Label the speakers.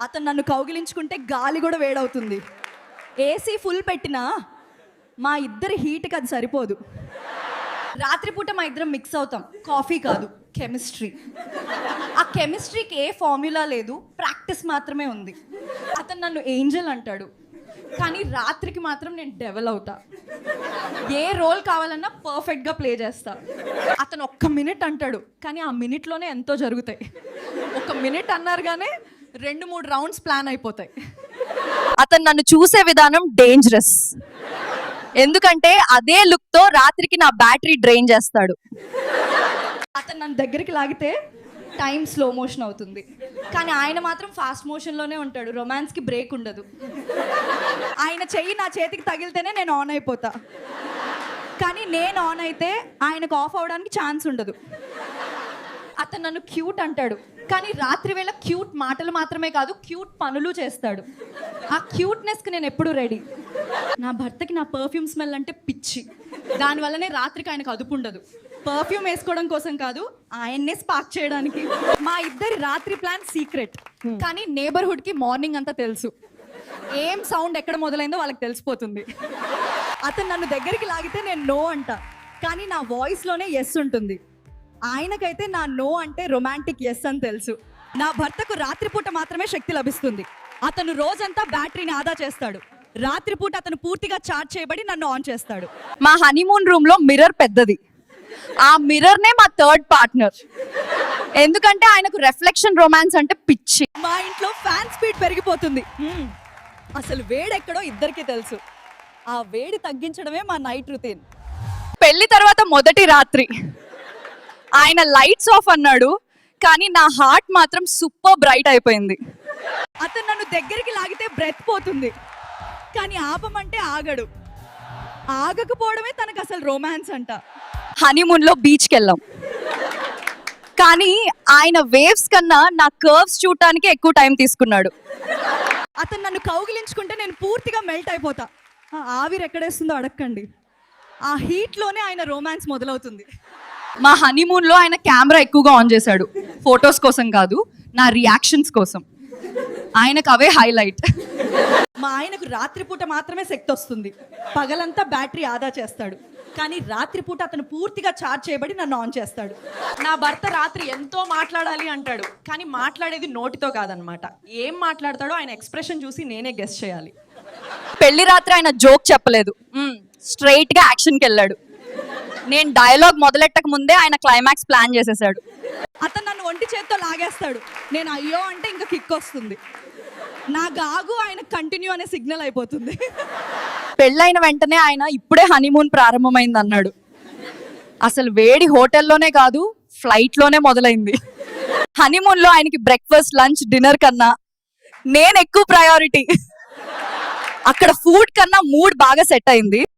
Speaker 1: అతను నన్ను కౌగిలించుకుంటే గాలి కూడా వేడవుతుంది. ఏసీ ఫుల్ పెట్టినా మా ఇద్దరి హీట్కి అది సరిపోదు. రాత్రిపూట మా ఇద్దరం మిక్స్ అవుతాం. కాఫీ కాదు కెమిస్ట్రీ. ఆ కెమిస్ట్రీకి ఏ ఫార్ములా లేదు ప్రాక్టీస్ మాత్రమే ఉంది. అతను నన్ను ఏంజల్ అంటాడు. కానీ రాత్రికి మాత్రం నేను డెవల్ అవుతా. ఏ రోల్ కావాలన్నా పర్ఫెక్ట్గా ప్లే చేస్తా. అతను ఒక్క మినిట్ అంటాడు కానీ ఆ మినిట్లోనే ఎంతో జరుగుతాయి. ఒక మినిట్ అన్నారు కానీ రెండు మూడు రౌండ్స్ ప్లాన్ అయిపోతాయి.
Speaker 2: అతను నన్ను చూసే విధానం డేంజరస్ ఎందుకంటే అదే లుక్తో రాత్రికి నా బ్యాటరీ డ్రైన్ చేస్తాడు.
Speaker 1: అతను నన్ను దగ్గరికి లాగితే టైం స్లో మోషన్ అవుతుంది. కానీ ఆయన మాత్రం ఫాస్ట్ మోషన్లోనే ఉంటాడు. రొమాన్స్కి బ్రేక్ ఉండదు. ఆయన చెయ్యి నా చేతికి తగిలితేనే నేను ఆన్ అయిపోతా. కానీ నేను ఆన్ అయితే ఆయనకు ఆఫ్ అవడానికి ఛాన్స్ ఉండదు. అతను నన్ను క్యూట్ అంటాడు. కానీ రాత్రి వేళ క్యూట్ మాటలు మాత్రమే కాదు క్యూట్ పనులు చేస్తాడు. ఆ క్యూట్నెస్కి నేను ఎప్పుడు రెడీ? నా భర్తకి నా పర్ఫ్యూమ్ స్మెల్ అంటే పిచ్చి. దానివల్లనే రాత్రికి ఆయనకు అదుపు ఉండదు. పర్ఫ్యూమ్ వేసుకోవడం కోసం కాదు ఆయన్నే స్పార్క్ చేయడానికి. మా ఇద్దరి రాత్రి ప్లాన్ సీక్రెట్ కానీ నేబర్హుడ్కి మార్నింగ్ అంతా తెలుసు. ఏం సౌండ్ ఎక్కడ మొదలైందో వాళ్ళకి తెలిసిపోతుంది. అతను నన్ను దగ్గరికి లాగితే నేను నో అంట. కానీ నా వాయిస్లోనే ఎస్ ఉంటుంది. ఆయనకైతే నా నో అంటే రొమాంటిక్ ఎస్ అని తెలుసు. నా భర్తకు రాత్రిపూట మాత్రమే శక్తి లభిస్తుంది. అతను రోజంతా బ్యాటరీని ఆదా చేస్తాడు. రాత్రిపూట అతను పూర్తిగా చార్జ్ చేయబడి నన్ను ఆన్ చేస్తాడు.
Speaker 2: మా హనీమూన్ రూమ్లో మిర్రర్ పెద్దది. ఆ మిర్రర్ నే మా థర్డ్ పార్ట్నర్ ఎందుకంటే ఆయనకు రిఫ్లెక్షన్ రొమాన్స్ అంటే పిచ్చి.
Speaker 1: మా ఇంట్లో ఫ్యాన్ స్పీడ్ పెరిగిపోతుంది. అసలు వేడెక్కడో ఇద్దరికీ తెలుసు. ఆ వేడి తగ్గించడమే మా నైట్ రుటీన్
Speaker 2: పెళ్ళి తర్వాత మొదటి రాత్రి. ఆయన లైట్స్ ఆఫ్ అన్నాడు కానీ నా హార్ట్ మాత్రం సూపర్ బ్రైట్ అయిపోయింది.
Speaker 1: అతను నన్ను దగ్గరికి లాగితే బ్రెత్ పోతుంది. కానీ ఆపమంటే ఆగడు. ఆగకపోవడమే తనకు అసలు రొమాన్స్ అంట.
Speaker 2: హనీమూన్లో బీచ్కి వెళ్ళాం కానీ ఆయన వేవ్స్ కన్నా నా కర్వ్స్ చూడటానికి ఎక్కువ టైం తీసుకున్నాడు.
Speaker 1: అతను నన్ను కౌగిలించుకుంటే నేను పూర్తిగా మెల్ట్ అయిపోతా. ఆ ఆవిరి ఎక్కడేస్తుందో అడగండి ఆ హీట్లోనే ఆయన రొమాన్స్ మొదలవుతుంది.
Speaker 2: మా హనీమూన్లో ఆయన కెమెరా ఎక్కువగా ఆన్ చేశాడు. ఫొటోస్ కోసం కాదు నా రియాక్షన్స్ కోసం. ఆయనకు అవే హైలైట్
Speaker 1: మా ఆయనకు రాత్రిపూట మాత్రమే శక్తి వస్తుంది. పగలంతా బ్యాటరీ ఆదా చేస్తాడు. కానీ రాత్రిపూట అతను పూర్తిగా ఛార్జ్ చేయబడి నన్ను ఆన్ చేస్తాడు.
Speaker 3: నా భర్త రాత్రి ఎంతో మాట్లాడాలి అంటాడు. కానీ మాట్లాడేది నోటితో కాదనమాట. ఏం మాట్లాడతాడో ఆయన ఎక్స్ప్రెషన్ చూసి నేనే గెస్ చేయాలి.
Speaker 2: పెళ్ళి రాత్రి ఆయన జోక్ చెప్పలేదు. స్ట్రైట్గా యాక్షన్కి వెళ్ళాడు. నేను డైలాగ్ మొదలెట్టక ముందే ఆయన క్లైమాక్స్ ప్లాన్ చేసేసాడు.
Speaker 1: అతను నన్ను ఒంటి చేత్తో లాగేస్తాడు. నేను అయ్యో అంటే ఇంకా కిక్ వస్తుంది. నా గాగు ఆయన కంటిన్యూ అనే సిగ్నల్ అయిపోతుంది.
Speaker 2: పెళ్ళైన వెంటనే ఆయన ఇప్పుడే హనీమూన్ ప్రారంభమైంది అన్నాడు అసలు వేడి హోటల్లోనే కాదు ఫ్లైట్లోనే మొదలైంది. హనీమూన్లో ఆయనకి బ్రేక్ఫాస్ట్ లంచ్ డిన్నర్ కన్నా నేను ఎక్కువ ప్రయారిటీ అక్కడ ఫుడ్ కన్నా మూడ్ బాగా సెట్ అయింది.